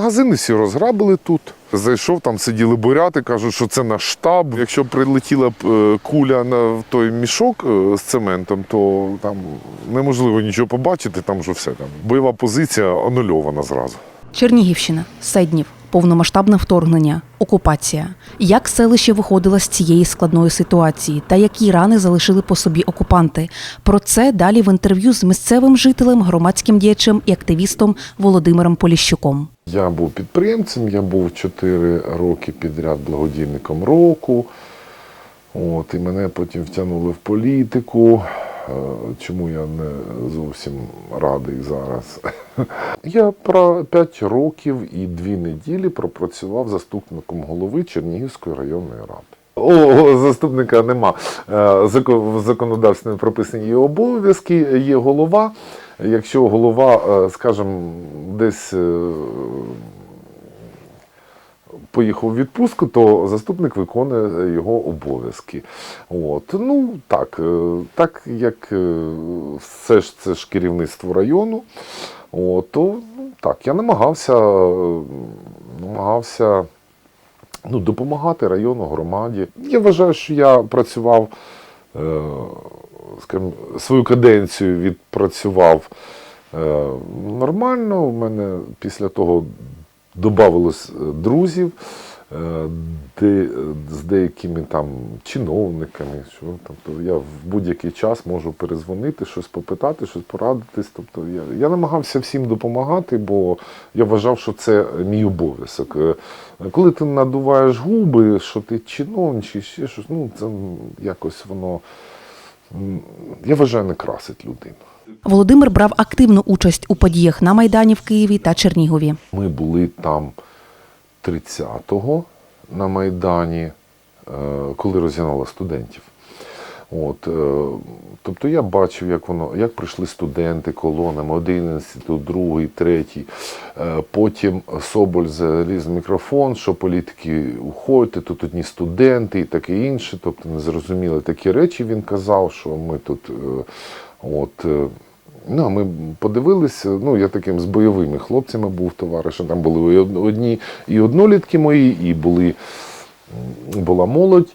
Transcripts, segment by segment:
Магазини всі розграбили тут. Зайшов, там сиділи буряти, кажуть, що це наш штаб. Якщо прилетіла б е, куля на той мішок е, з цементом, то там неможливо нічого побачити, там вже все там. Бойова позиція анульована зразу. Чернігівщина, Седнів, повномасштабне вторгнення, окупація. Як селище виходило з цієї складної ситуації та які рани залишили по собі окупанти? Про це далі в інтерв'ю з місцевим жителем, громадським діячем і активістом Володимиром Поліщуком. Я був підприємцем, я був 4 роки підряд благодійником року. От, і мене потім втягнули в політику. Е, Чому я не зовсім радий зараз? Я про 5 років і 2 неділі пропрацював заступником голови Чернігівської районної ради. О, заступника нема. Е, В законодавстві прописані обов'язки, є голова. Якщо голова, е, скажімо, десь е, поїхав у відпустку, то заступник виконує його обов'язки. От. Ну, так, е, так як все ж це ж керівництво району, от, то ну, так, я намагався, намагався ну, допомагати району, громаді. Я вважаю, що я працював, скажімо, свою каденцію відпрацював е, нормально. У мене після того додавалось е, друзів. е, Де, з деякими там чиновниками, що тобто я в будь-який час можу перезвонити, щось попитати, щось порадитись. Тобто я, я намагався всім допомагати, бо я вважав, що це мій обов'язок. Коли ти надуваєш губи, що ти чиновник чи ще щось, ну це якось воно, я вважаю, не красить людину. Володимир брав активну участь у подіях на Майдані в Києві та Чернігові. Ми були там 30-го на Майдані, е, коли розігнали студентів. От, е, тобто я бачив, як воно, як прийшли студенти колонами, один інститут, другий, третій. Е, Потім Соболь заліз мікрофон, що політики уходьте, тут одні студенти і таке інше. Тобто незрозуміли такі речі він казав, що ми тут. е, От, Ну, ми подивилися, ну, я таким з бойовими хлопцями був товаришем. Там були одні і однолітки мої, і були, була молодь.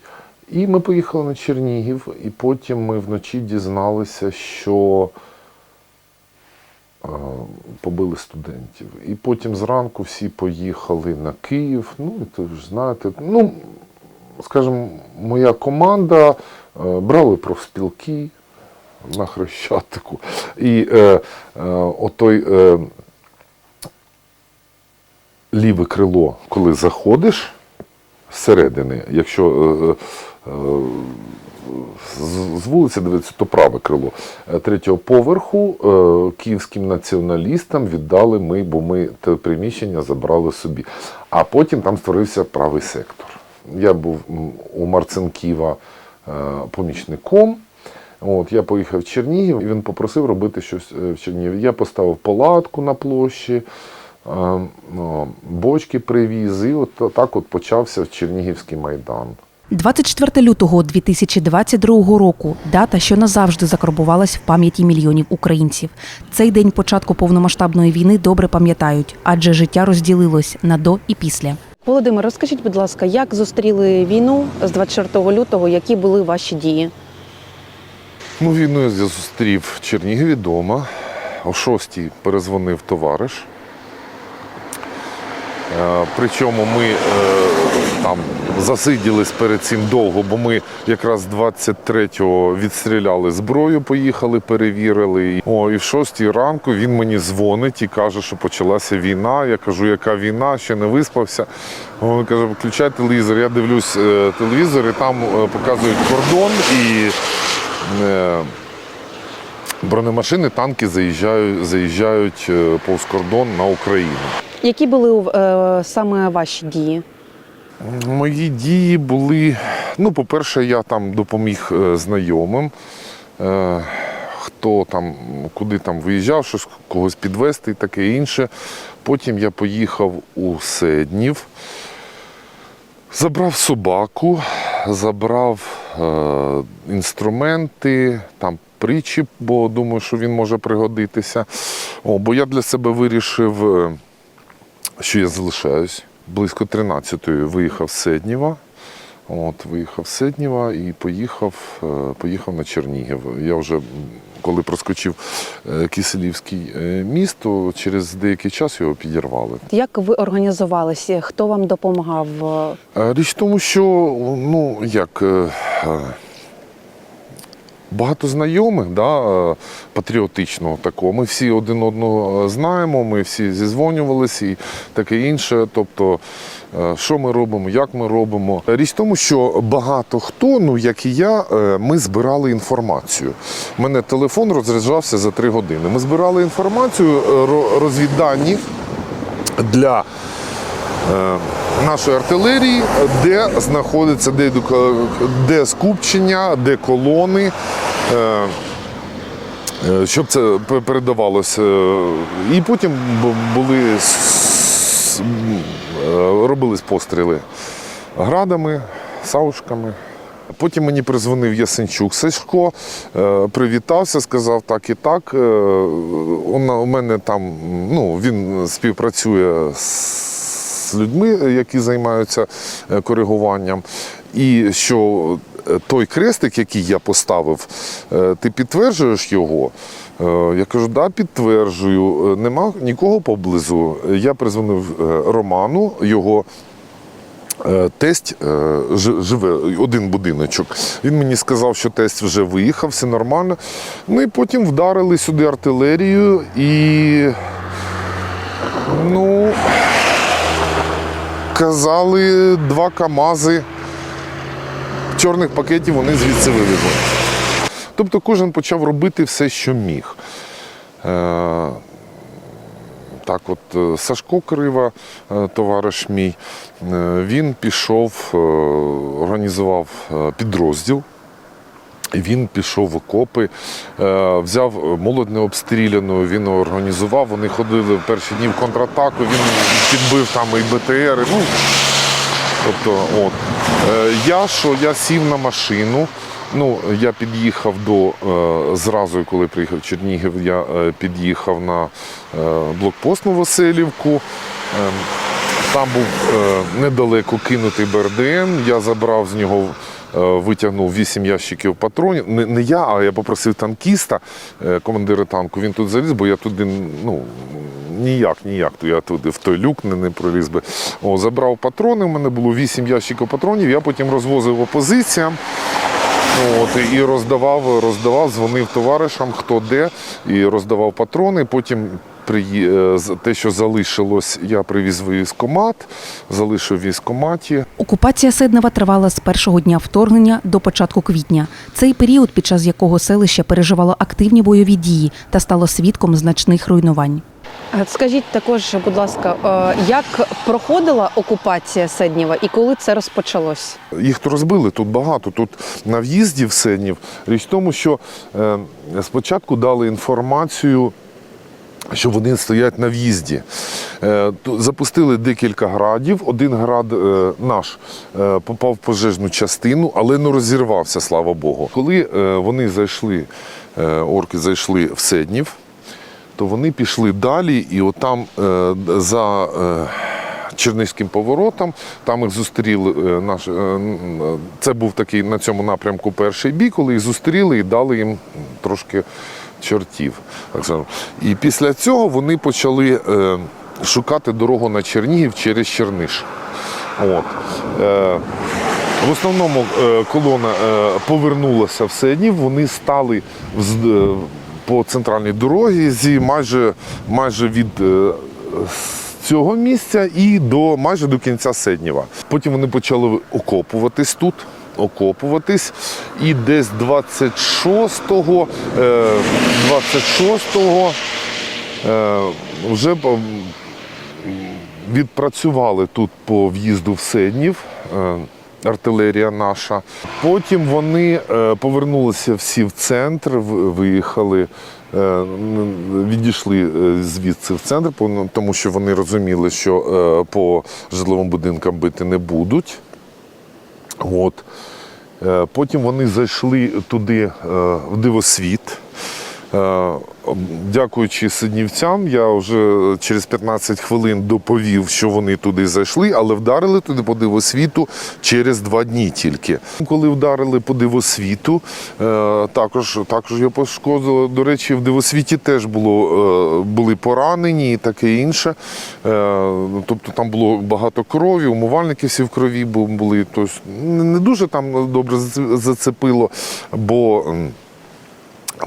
І ми поїхали на Чернігів, і потім ми вночі дізналися, що е, побили студентів. І потім зранку всі поїхали на Київ. Ну, і то ж знаєте, ну, скажімо, моя команда е, брали профспілки на Хрещатику. І е, е, отой е, ліве крило, коли заходиш зсередини, якщо е, з- з вулиці дивитися, то праве крило Е, третього поверху е, київським націоналістам віддали ми, бо ми те приміщення забрали собі. А потім там створився правий сектор. Я був у Марцинківа е, помічником. От, я поїхав в Чернігів, і він попросив робити щось е, в Чернігові. Я поставив палатку на площі, е, ну, бочки привіз, і от так от почався Чернігівський майдан. 24 лютого 2022 року дата, що назавжди закарбувалась в пам'яті мільйонів українців. Цей день початку повномасштабної війни добре пам'ятають, адже життя розділилось на до і після. Володимир, розкажіть, будь ласка, як зустріли війну з 24 лютого? Які були ваші дії? Ну, війну я зустрів в Чернігові вдома. О шостій перезвонив товариш. Е, Причому ми е, там засиділись перед цим довго, бо ми якраз 23-го відстріляли зброю, поїхали, перевірили. О, і в 6 ранку він мені дзвонить і каже, що почалася війна. Я кажу, яка війна, ще не виспався. Він каже, включай телевізор. Я дивлюсь е, телевізор, і там е, показують кордон і. е, Бронемашини, танки заїжджають, заїжджають повз кордон на Україну. Які були е, саме ваші дії? Мої дії були. Ну, по-перше, я там допоміг е, знайомим, е, хто там, куди там виїжджав, щось когось підвезти і таке інше. Потім я поїхав у Седнів, забрав собаку, забрав е, інструменти, там причіп, бо думаю, що він може пригодитися. О, бо я для себе вирішив. що я залишаюсь. Близько 13-ї виїхав з Седнєва. От, виїхав з Седнєва і поїхав, е, поїхав на Чернігів. Я вже коли проскочив е, Киселівський е, міст, то через деякий час його підірвали. Як ви організувалися? Хто вам допомагав? Річ в тому, що ну як. Е, е, Багато знайомих, да, е, патріотичного такого. Ми всі один одного знаємо, ми всі зізвонювалися і таке інше. Тобто, е, що ми робимо, як ми робимо. Річ в тому, що багато хто, ну як і я, е, ми збирали інформацію. У мене телефон розряджався за три години. Ми збирали інформацію, е, розвіддані для е, нашої артилерії, де знаходиться, де, де скупчення, де колони. Е, е, Щоб це передавалося. І потім були е, робились постріли градами, саушками. Потім мені призвонив Ясенчук Сашко, привітався, сказав так і так. У мене там ну, він співпрацює з людьми, які займаються коригуванням. І що той крестик, який я поставив, е, ти підтверджуєш його? Е, Я кажу, да, підтверджую. Е, Нема нікого поблизу. Я призвонив Роману, його Тесть живе один будиночок. Він мені сказав, що тесть вже виїхав, все нормально. Ну і потім вдарили сюди артилерію і. Ну, казали, два КАМАЗи чорних пакетів вони звідси вивезли. Тобто кожен почав робити все, що міг. Е, так, от е, Сашко Крива, е, товариш мій, він пішов, організував підрозділ. Він пішов в окопи, взяв молодь необстріляну, він організував. Вони ходили в перші дні в контратаку, він підбив там і БТР. Ну, тобто, от. Е, Я що, я сів на машину. Ну, я під'їхав до е, зразу, коли приїхав в Чернігів, я е, під'їхав на блокпост Новоселівку. Е, там був недалеко кинутий БРДМ. Я забрав з нього, витягнув 8 ящиків патронів. Не, не я, а я попросив танкіста, е, командира танку. Він тут заліз, бо я туди ну, ніяк, ніяк. То я туди в той люк не, не проліз би. О, забрав патрони. У мене було 8 ящиків патронів. Я потім розвозив опозиціям. От, і роздавав, роздавав, дзвонив товаришам, хто де, і роздавав патрони. Потім е, те, що залишилось, я привіз в військкомат, залишив в військкоматі. Окупація Седнева тривала з першого дня вторгнення до початку квітня. Цей період, під час якого селище переживало активні бойові дії та стало свідком значних руйнувань. Е, Скажіть також, будь ласка, е, як проходила окупація Седнєва і коли це розпочалось? Їх то розбили тут багато. Тут на в'їзді в Сенів. Річ в тому, що е, спочатку дали інформацію. Що вони стоять на в'їзді. Е, Запустили декілька градів. Один град е, наш е, попав в пожежну частину, але не розірвався, слава Богу. Коли вони зайшли, орки зайшли в Седнів, то вони пішли далі, і отам за Чернівським поворотом, там їх зустріли наш, це був такий на цьому напрямку перший бій, коли їх зустріли і дали їм трошки чортів. І після цього вони почали е, шукати дорогу на Чернігів через Черниш. От. Е, в основному е, колона повернулася в Седнів, вони стали по центральній дорозі майже, майже від цього місця і до майже до кінця Седнєва. Потім вони почали окопуватись тут. Окопуватись, і десь 26-го, е, 26-го е, вже відпрацювали тут по в'їзду в Седнів. е, Артилерія наша. Потім вони е, повернулися всі в центр, виїхали, е, відійшли е, звідси в центр, по- тому що вони розуміли, що е, по житловим будинкам бити не будуть. От. Е, Потім вони зайшли туди е, в дивосвіт. Дякуючи сиднівцям, я вже через 15 хвилин доповів, що вони туди зайшли, але вдарили туди по дивосвіту через два дні тільки. Коли вдарили по дивосвіту, е, також, також його пошкодило. До речі, в дивосвіті теж було, е, були поранені і таке інше. Е, Тобто там було багато крові, умивальники всі в крові були. Тобто не дуже там добре зацепило, бо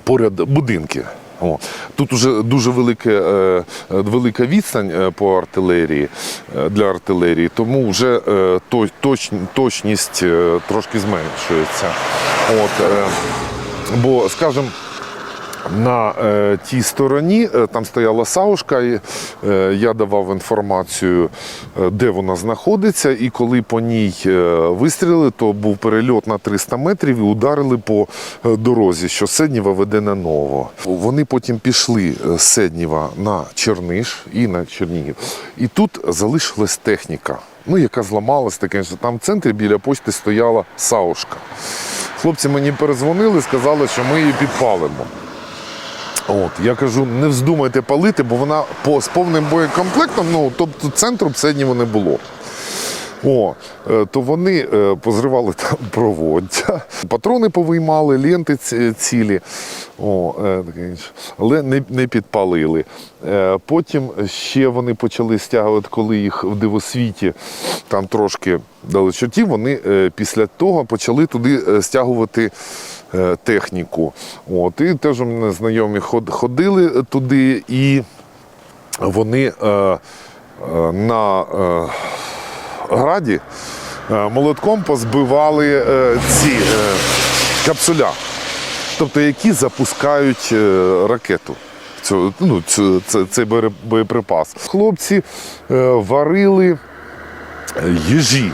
поряд будинки. О. Тут уже дуже велике, е, е, велика відстань е, по артилерії для артилерії, тому вже то- точ, точність трошки зменшується. От, бо, скажімо, на е, тій стороні е, там стояла саушка, і е, я давав інформацію, е, де вона знаходиться, і коли по ній е, вистрілили, то був перельот на 300 метрів і ударили по дорозі, що з Седнєва веде на Ново. Вони потім пішли з Седнєва на Черниш і на Чернігів. І тут залишилась техніка, ну, яка зламалась, таке, що там в центрі біля почти стояла саушка. Хлопці мені перезвонили, сказали, що ми її підпалимо. От, я кажу, не вздумайте палити, бо вона по, з повним боєкомплектом, ну, тобто центру Пседнєва не було. О, е, то вони е, позривали там проводдя, патрони повиймали, ленти цілі, О, е, але не, не підпалили. Потім ще вони почали стягувати, коли їх в дивосвіті там трошки дали чортів, вони після того почали туди стягувати техніку. От, і теж у мене знайомі ходили туди, і вони е, е, на е, граді е, молотком позбивали е, ці е, капсуля, тобто які запускають е, ракету. Цю, ну, цю, це, цей боєприпас. Хлопці е, варили їжі.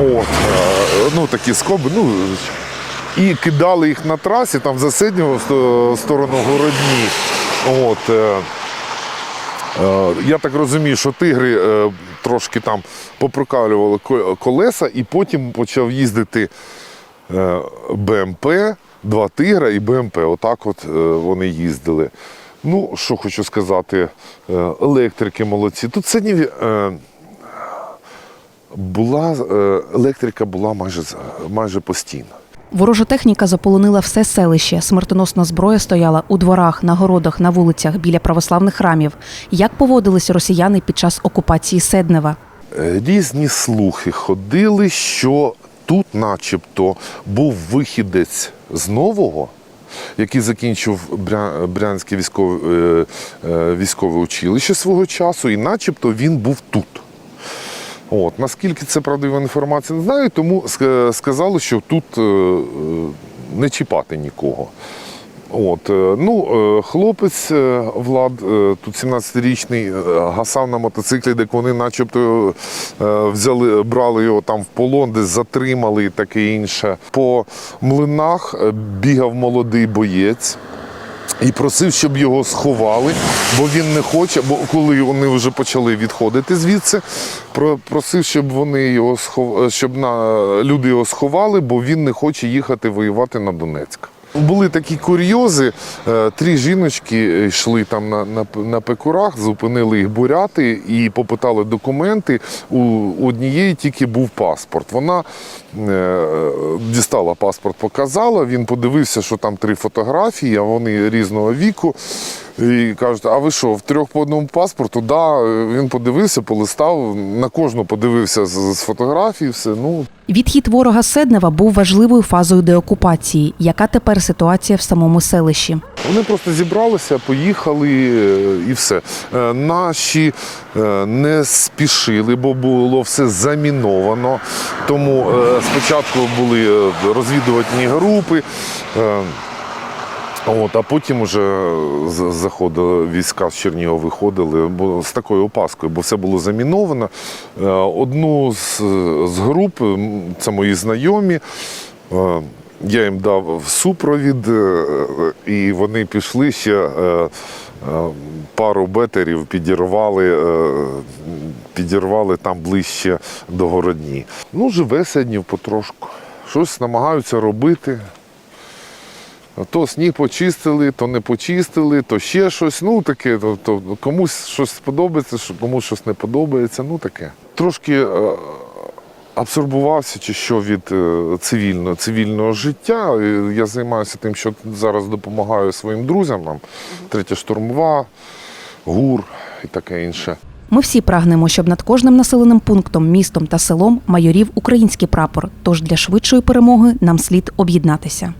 От, е, ну, такі скоби, ну, і кидали їх на трасі, там за Сиднього сторону Городні. От, е, Е, Я так розумію, що тигри е, трошки там попрокалювали колеса, і потім почав їздити е, БМП, два тигра і БМП. Отак от е, вони їздили. Ну, що хочу сказати, е, електрики молодці. Тут сьогодні е, була е, електрика була майже, майже постійно. Ворожа техніка заполонила все селище. Смертоносна зброя стояла у дворах, на городах, на вулицях біля православних храмів. Як поводились росіяни під час окупації Седнева? Е, Різні слухи ходили, що тут, начебто, був вихідець з нового, який закінчив Брянське військове, е, е, військове училище свого часу, і начебто він був тут. От, наскільки це правдива інформація, не знаю, тому сказали, що тут е, е, не чіпати нікого. От, е, ну, хлопець Влад, тут 17-річний, е, гасав на мотоциклі, де вони начебто взяли, брали його там в полон, десь затримали і таке інше. По млинах бігав молодий боєць. І просив, щоб його сховали, бо він не хоче. Бо коли вони вже почали відходити звідси, просив, щоб вони його схов... щоб на... люди його сховали, бо він не хоче їхати воювати на Донецьк. Були такі курйози. е, Три жіночки йшли там на, на, на пекурах, зупинили їх буряти і попитали документи. У однієї тільки був паспорт. Вона е, дістала паспорт, показала. Він подивився, що там три фотографії, а вони різного віку. І кажуть, а ви що, в трьох по одному паспорту? Да, він подивився, полистав, на кожну подивився з, з фотографій, все. Ну, Відхід ворога Седнева був важливою фазою деокупації. Яка тепер ситуація в самому селищі? Вони просто зібралися, поїхали е, і все. Е, Наші е, не спішили, бо було все заміновано. Тому спочатку були розвідувальні групи. Е, От, а потім вже з- заходили війська з Чернігова виходили бо з такою опаскою, бо все було заміновано. Е, Одну з, з груп, це мої знайомі. е, Я їм дав супровід, е, і вони пішли ще е, е, пару бетерів підірвали, е, підірвали там ближче до городні. Ну, живе Седнів потрошку. Щось намагаються робити. То сніг почистили, то не почистили, то ще щось. Ну таке, то, то комусь щось сподобається, комусь щось не подобається. Ну таке. Трошки е, абсорбувався чи що від е, цивільного, цивільного життя. Я займаюся тим, що зараз допомагаю своїм друзям, нам третя штурмова, ГУР і таке інше. Ми всі прагнемо, щоб над кожним населеним пунктом, містом та селом майорів український прапор. Тож для швидшої перемоги нам слід об'єднатися.